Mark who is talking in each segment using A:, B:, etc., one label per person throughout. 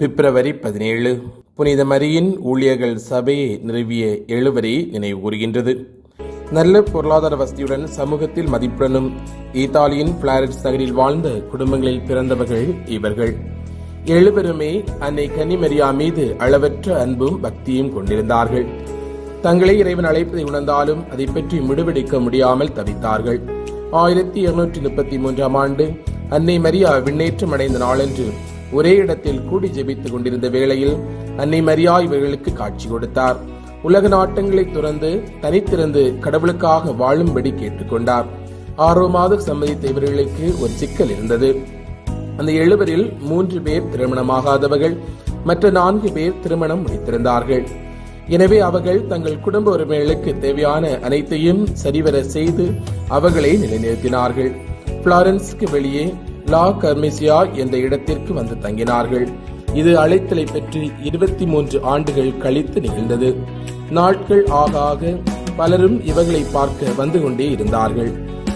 A: பிப்ரவரி பதினேழு புனித மரியின் ஊழியர்கள் சபையை நிறுவிய எழுவரை நினைவு கூறுகின்றது. நல்ல பொருளாதார வசதியுடன் சமூகத்தில் மதிப்புடனும் இத்தாலியின் பிளாரன்ஸ் நகரில் வாழ்ந்த குடும்பங்களில் பிறந்தவர்கள் இவர்கள். எழுவருமே அன்னை கன்னிமரியா மீது அளவற்ற அன்பும் பக்தியும் கொண்டிருந்தார்கள். தங்களை இறைவன் அழைப்பதை உணர்ந்தாலும் அதை பற்றி முடிவெடுக்க முடியாமல் தவித்தார்கள். ஆயிரத்தி இருநூற்றி முப்பத்தி மூன்றாம் ஆண்டு அன்னை மரியா விண்ணேற்றம் அடைந்த நாளன்று ஒரே இடத்தில் கூடி ஜெபித்துக் கொண்டிருந்த வேளையில் அன்னை மரியா இவர்களுக்கு காட்சி கொடுத்தார். உலக நாட்டங்களை துறந்து தனித்திறந்து கடவுளுக்காக வாழும்படி கேட்டுக்கொண்டார். ஆர்வமாக சம்மதித்த இவர்களுக்கு ஒரு சிக்கல் இருந்தது. அந்த எழுவரில் மூன்று பேர் திருமணமாகாதவர்கள் மற்ற நான்கு பேர் திருமணம் முடித்திருந்தார்கள். எனவே அவர்கள் தங்கள் குடும்ப உரிமைகளுக்கு தேவையான அனைத்தையும் சரிவர செய்து அவர்களை நிலைநிறுத்தினார்கள். பிளாரன்ஸ்க்கு வெளியே லா கர்மிசியா என்ற இடத்திற்கு வந்து தங்கினார்கள். இது அழைத்தலை பெற்று இருபத்தி மூன்று ஆண்டுகள் கழித்து நிகழ்ந்தது. நாட்கள் ஆக ஆக பலரும் இவர்களை பார்க்க வந்து கொண்டே இருந்தார்கள்.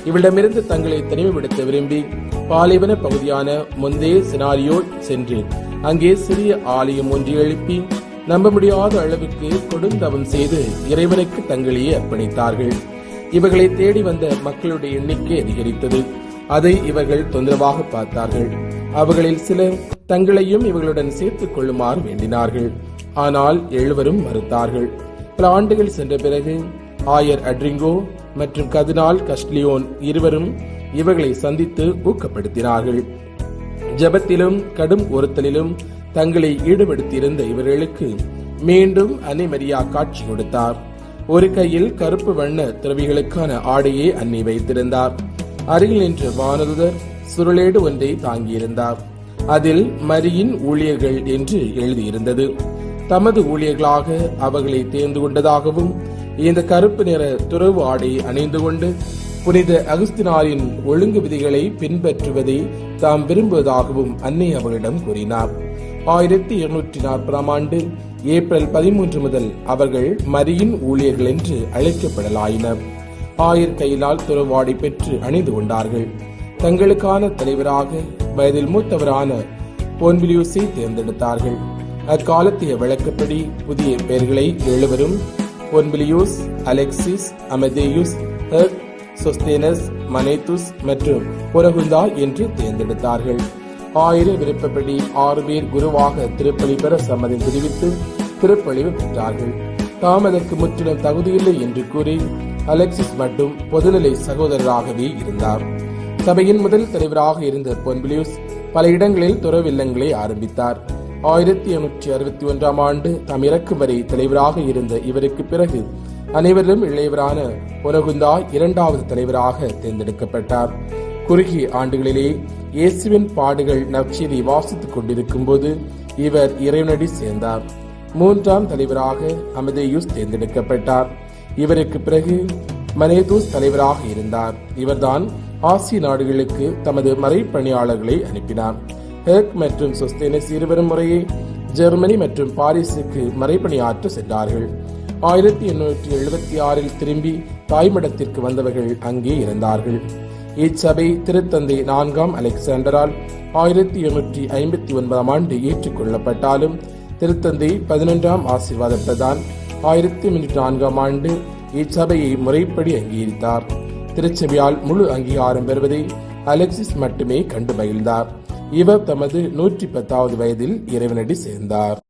A: இவளிடமிருந்து தங்களை தனிமைப்படுத்த விரும்பி பாலைவன பகுதியான முந்தே சினாரியோ சென்று அங்கே சிறிய ஆலயம் ஒன்று எழுப்பி நம்ப முடியாத அளவுக்கு கொடுந்தவம் செய்து இறைவனுக்கு தங்களையே அர்ப்பணித்தார்கள். இவர்களை தேடி வந்த மக்களுடைய எண்ணிக்கை அதிகரித்தது. அதை இவர்கள் தொந்தரவாக பார்த்தார்கள். அவர்களில் சிலர் தங்களையும் இவர்களுடன் சேர்த்துக் கொள்ளுமாறு வேண்டினார்கள். ஆனால் எழுவரும் மறுத்தார்கள். பல ஆண்டுகள் சென்ற பிறகு ஆயர் அட்ரிங்கோ மற்றும் கதினால் கஸ்ட்லியோன் இருவரும் இவர்களை சந்தித்து ஊக்கப்படுத்தினார்கள். ஜெபத்திலும் கடும் ஒருத்தலிலும் தங்களை ஈடுபடுத்தியிருந்த இவர்களுக்கு மீண்டும் அன்னை காட்சி கொடுத்தார். ஒரு கையில் கருப்பு வண்ண துறவிகளுக்கான ஆடையை அன்னை வைத்திருந்தார். அருகில் நின்ற வானதுதர் சுருளேடு ஒன்றை தாங்கியிருந்தார். அதில் மரியின் ஊழியர்கள் என்று எழுதியிருந்தது. தமது ஊழியர்களாக அவர்களை தேர்ந்து கொண்டதாகவும் இந்த கருப்பு நிற துறவு ஆடை அணிந்து கொண்டு புனித அகஸ்தினாரின் ஒழுங்கு விதிகளை பின்பற்றுவதை தாம் விரும்புவதாகவும் அன்னை அவர்களிடம் கூறினார். ஆயிரத்தி இருநூற்றி நாற்பதாம் ஆண்டு ஏப்ரல் பதிமூன்று முதல் அவர்கள் மரியின் ஊழியர்கள் என்று அழைக்கப்படலாயினர். ஆயிர் கையிலால் துறவாடி பெற்று அணிந்து கொண்டார்கள். தங்களுக்கான தலைவராக வயதில் மூத்தவரான பொன்பிலியூஸை தேர்ந்தெடுத்தார்கள். அக்காலத்திய வழக்கப்படி புதிய பெயர்களை எழுவரும் பொன்பிலியூஸ் அலெக்சிஸ் அமெதேயுஸ் ஹெர்க் சொஸ்தேனஸ் மனேத்துஸ் மற்றும் புரகுந்தா என்று தேர்ந்தெடுத்தார்கள். ஆயிர விருப்பப்படி ஆறு பேர் குருவாக திருப்பலி பெற சம்மதம் தெரிவித்து திருப்பலிவு பெற்றார்கள். தாம் அதற்கு முற்றிலும் தகுதியில்லை என்று கூறி அலெக்சிஸ் மட்டும் பொதுநிலை சகோதரராகவே இருந்தார். சபையின் முதல் தலைவராக இருந்த பொன்பிலியூஸ் பல இடங்களில் துறவில்லங்களை ஆரம்பித்தார். ஆயிரத்தி எண்ணூற்றி அறுபத்தி ஒன்றாம் ஆண்டு தம் இறக்கும் வரை தலைவராக இருந்த இவருக்கு பிறகு அனைவரிலும் இளையவரான பொனகுந்தா இரண்டாவது தலைவராக தேர்ந்தெடுக்கப்பட்டார். குறுகிய ஆண்டுகளிலே இயேசுவின் பாடுகள் நற்செய்தி வாசித்துக் கொண்டிருக்கும் போது இவர் இறைவனடி சேர்ந்தார். மூன்றாம் தலைவராக அமதேயூஸ் தேர்ந்தெடுக்கப்பட்டார். இவருக்கு பிறகு மனேதூஸ் தலைவராக இருந்தார். இவர்தான் ஆசிய நாடுகளுக்கு தமது மறைப்பணியாளர்களை அனுப்பினார். ஹெர்க் மற்றும் சொஸ்தேனஸ் இருவரும் முறையே ஜெர்மனி மற்றும் பாரிஸுக்கு மறைப்பணியாற்ற சென்றார்கள். ஆயிரத்தி எண்ணூற்றி எழுபத்தி ஆறில் திரும்பி தாய்மடத்திற்கு வந்தவர்கள் அங்கே இருந்தார்கள். இச்சபை திருத்தந்தை நான்காம் அலெக்சாண்டரால் ஆயிரத்தி எண்ணூற்றி ஐம்பத்தி ஒன்பதாம் ஆண்டு ஏற்றுக்கொள்ளப்பட்டாலும் திருத்தந்தை பதினொன்றாம் ஆசீர்வாத பிரதான் ஆயிரத்தி முன்னூற்றி நான்காம் ஆண்டு இச்சபையை முறைப்படி அங்கீகரித்தார். திருச்சபையால் முழு அங்கீகாரம் பெறுவதை அலெக்சிஸ் மட்டுமே கண்டு மகிழ்ந்தார். இவர் தமது நூற்றி பத்தாவது வயதில் இறைவனடி சேர்ந்தார்.